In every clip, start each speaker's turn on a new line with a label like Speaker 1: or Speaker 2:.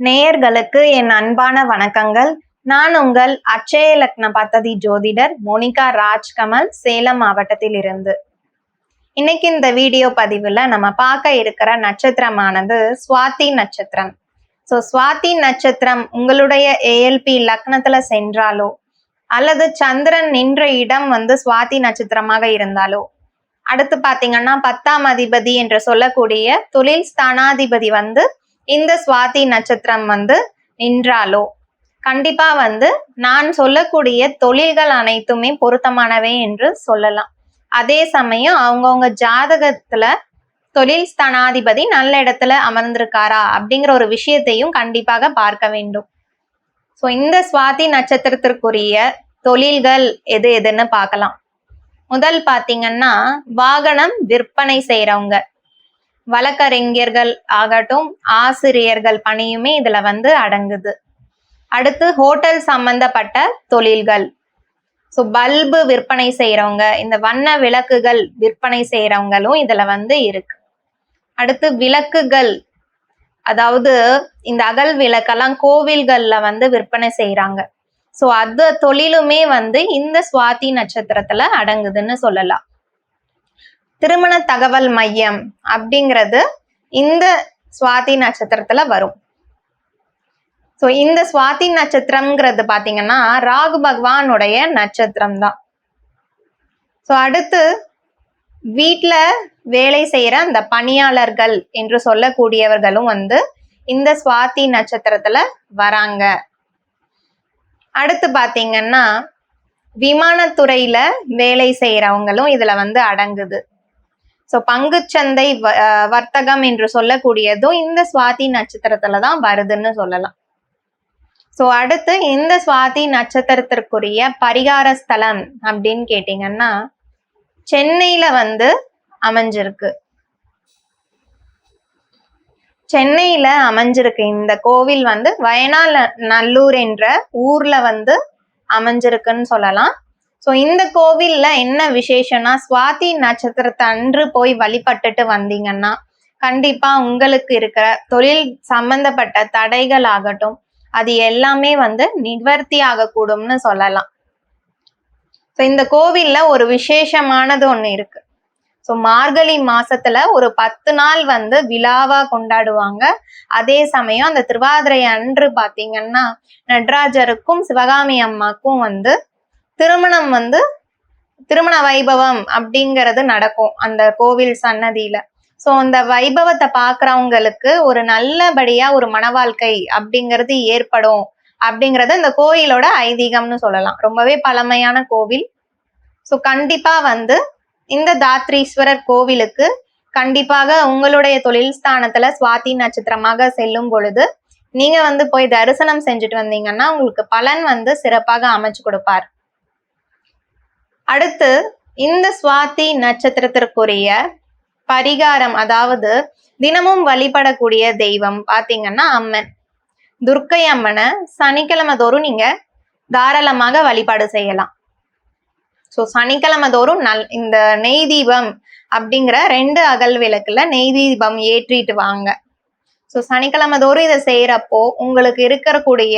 Speaker 1: நேயர்களுக்கு என் அன்பான வணக்கங்கள். நான் உங்கள் அட்சய லக்ன பத்ததி ஜோதிடர் மோனிகா ராஜ்கமல் சேலம் மாவட்டத்தில் இருந்து இன்னைக்கு இந்த வீடியோ பதிவுல நம்ம பார்க்க இருக்கிற நட்சத்திரமானது சுவாதி நட்சத்திரம். ஸோ சுவாதி நட்சத்திரம் உங்களுடைய ஏஎல்பி லக்னத்துல சென்றாலோ அல்லது சந்திரன் நின்ற இடம் வந்து சுவாதி நட்சத்திரமாக இருந்தாலோ அடுத்து பார்த்தீங்கன்னா பத்தாம் அதிபதி என்று சொல்லக்கூடிய தொழில் ஸ்தானாதிபதி வந்து இந்த சுவாதி நட்சத்திரம் வந்து நின்றாலோ? கண்டிப்பா வந்து நான் சொல்லக்கூடிய தொழில்கள் அனைத்துமே பொருத்தமானவை என்று சொல்லலாம். அதே சமயம் அவங்கவுங்க ஜாதகத்துல தொழில் ஸ்தானாதிபதி நல்ல இடத்துல அமர்ந்திருக்காரா அப்படிங்கிற ஒரு விஷயத்தையும் கண்டிப்பாக பார்க்க வேண்டும். ஸோ இந்த சுவாதி நட்சத்திரத்திற்குரிய தொழில்கள் எது எதுன்னு பார்க்கலாம். முதல் பார்த்தீங்கன்னா வாகனம் விற்பனை செய்கிறவங்க வழக்கறிஞர்கள் ஆகட்டும் ஆசிரியர்கள் பணியுமே இதுல வந்து அடங்குது. அடுத்து ஹோட்டல் சம்பந்தப்பட்ட தொழில்கள். ஸோ பல்பு விற்பனை செய்யறவங்க இந்த வண்ண விளக்குகள் விற்பனை செய்யறவங்களும் இதுல வந்து இருக்கு. அடுத்து விளக்குகள் அதாவது இந்த அகல் விளக்கெல்லாம் கோவில்கள்ல வந்து விற்பனை செய்யறாங்க ஸோ அது தொழிலுமே வந்து இந்த சுவாதி நட்சத்திரத்துல அடங்குதுன்னு சொல்லலாம். திருமண தகவல் மையம் அப்படிங்கிறது இந்த சுவாதி நட்சத்திரத்துல வரும். ஸோ இந்த சுவாதி நட்சத்திரம்ங்கிறது பார்த்தீங்கன்னா ராகு பகவானுடைய நட்சத்திரம் தான் ஸோ அடுத்து வீட்டில் வேலை செய்கிற அந்த பணியாளர்கள் என்று சொல்லக்கூடியவர்களும் வந்து இந்த சுவாதி நட்சத்திரத்தில் வராங்க. அடுத்து பார்த்தீங்கன்னா விமானத்துறையில் வேலை செய்கிறவங்களும் இதில் வந்து அடங்குது. ஸோ பங்குச்சந்தை வர்த்தகம் என்று சொல்லக்கூடியதும் இந்த சுவாதி நட்சத்திரத்துல தான் வருதுன்னு சொல்லலாம். ஸோ அடுத்து இந்த சுவாதி நட்சத்திரத்திற்குரிய பரிகார ஸ்தலம் அப்படின்னு கேட்டீங்கன்னா சென்னையில வந்து அமைஞ்சிருக்கு. சென்னையில அமைஞ்சிருக்கு. இந்த கோவில் வந்து வயநாள் நல்லூர் என்ற ஊர்ல வந்து அமைஞ்சிருக்குன்னு சொல்லலாம். ஸோ இந்த கோவில்ல என்ன விசேஷம்னா சுவாதி நட்சத்திரத்தை அன்று போய் வழிபட்டுட்டு வந்தீங்கன்னா கண்டிப்பா உங்களுக்கு இருக்கிற தொழில் சம்பந்தப்பட்ட தடைகள் ஆகட்டும். அது எல்லாமே வந்து நிவர்த்தி ஆகக்கூடும்னு சொல்லலாம். ஸோ இந்த கோவில்ல ஒரு விசேஷமானது ஒன்று இருக்கு. ஸோ மார்கழி மாசத்துல ஒரு பத்து நாள் வந்து விழாவா கொண்டாடுவாங்க. அதே சமயம் அந்த திருவாதிரை அன்று பார்த்தீங்கன்னா நடராஜருக்கும் சிவகாமி அம்மாக்கும் வந்து திருமணம் வந்து திருமண வைபவம் அப்படிங்கிறது நடக்கும் அந்த கோவில் சன்னதியில. ஸோ அந்த வைபவத்தை பார்க்குறவங்களுக்கு ஒரு நல்லபடியா ஒரு மன வாழ்க்கை அப்படிங்கிறது ஏற்படும் அப்படிங்கிறது இந்த கோயிலோட ஐதீகம்னு சொல்லலாம். ரொம்பவே பழமையான கோவில். ஸோ கண்டிப்பா வந்து இந்த தாத்ரீஸ்வரர் கோவிலுக்கு கண்டிப்பாக உங்களுடைய தொழில் ஸ்தானத்துல சுவாதி நட்சத்திரமாக செல்லும் பொழுது நீங்க வந்து போய் தரிசனம் செஞ்சுட்டு வந்தீங்கன்னா உங்களுக்கு பலன் வந்து சிறப்பாக அமைச்சு கொடுப்பார். அடுத்து இந்த சுவாதி நட்சத்திரத்திற்குரிய பரிகாரம் அதாவது தினமும் வழிபடக்கூடிய தெய்வம் பாத்தீங்கன்னா அம்மன். துர்க்கை அம்மனை சனிக்கிழமை தோறும் நீங்க தாராளமாக வழிபாடு செய்யலாம். ஸோ சனிக்கிழமை தோறும் நல் இந்த நெய் தீபம் அப்படிங்கிற ரெண்டு அகல் விளக்குல நெய் தீபம் ஏற்றிட்டு வாங்க. ஸோ சனிக்கிழமை தோறும் இதை செய்யறப்போ உங்களுக்கு இருக்கக்கூடிய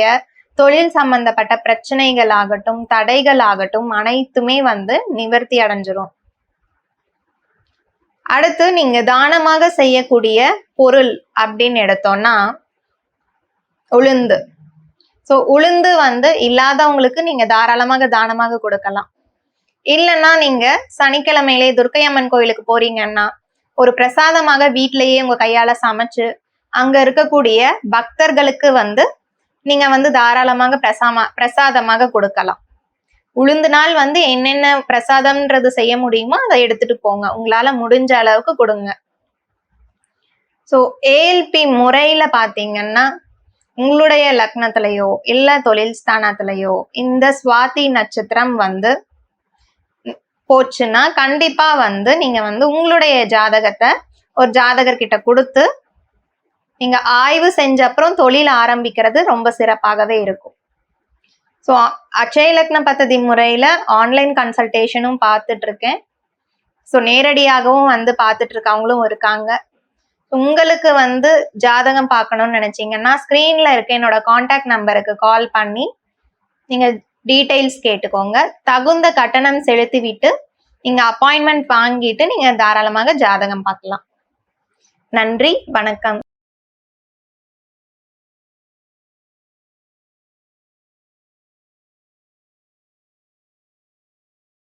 Speaker 1: தொழில் சம்பந்தப்பட்ட பிரச்சனைகள் ஆகட்டும் தடைகள் ஆகட்டும் அனைத்துமே வந்து நிவர்த்தி அடைஞ்சிரும். அடுத்து நீங்க தானமாக செய்யக்கூடிய பொருள் அப்படின்னு எடுத்தோம்னா உளுந்து. ஸோ உளுந்து வந்து இல்லாதவங்களுக்கு நீங்க தாராளமாக தானமாக கொடுக்கலாம். இல்லைன்னா நீங்க சனிக்கிழமையிலே துர்க்கையம்மன் கோயிலுக்கு போறீங்கன்னா ஒரு பிரசாதமாக வீட்டிலேயே உங்க கையால சமைச்சு அங்க இருக்கக்கூடிய பக்தர்களுக்கு வந்து நீங்க வந்து தாராளமாக பிரசாமா பிரசாதமாக கொடுக்கலாம். உளுந்து நாள் வந்து என்னென்ன பிரசாதம்ன்றது செய்ய முடியுமோ அதை எடுத்துட்டு போங்க. உங்களால முடிஞ்ச அளவுக்கு கொடுங்க. ஸோ ஏஎல்பி முறையில பாத்தீங்கன்னா உங்களுடைய லக்னத்திலையோ இல்ல தொழில் ஸ்தானத்திலையோ இந்த சுவாதி நட்சத்திரம் வந்து போச்சுன்னா கண்டிப்பா வந்து நீங்க வந்து உங்களுடைய ஜாதகத்தை ஒரு ஜாதகர்கிட்ட கொடுத்து நீங்க ஆய்வு செஞ்ச அப்புறம் தொழில் ஆரம்பிக்கிறது ரொம்ப சிறப்பாகவே இருக்கும். ஸோ அச்சய லக்ன பத்ததி முறையில ஆன்லைன் கன்சல்டேஷனும் பார்த்துட்டு இருக்கேன் ஸோ நேரடியாகவும் வந்து பார்த்துட்டு இருக்கவங்களும் இருக்காங்க. உங்களுக்கு வந்து ஜாதகம் பார்க்கணும்னு நினைச்சீங்கன்னா ஸ்க்ரீன்ல இருக்க என்னோட காண்டாக்ட் நம்பருக்கு கால் பண்ணி நீங்க டீட்டெயில்ஸ் கேட்டுக்கோங்க. தகுந்த கட்டணம் செலுத்திவிட்டு நீங்க அப்பாயின்மெண்ட் வாங்கிட்டு நீங்க தாராளமாக ஜாதகம் பார்க்கலாம். நன்றி வணக்கம்.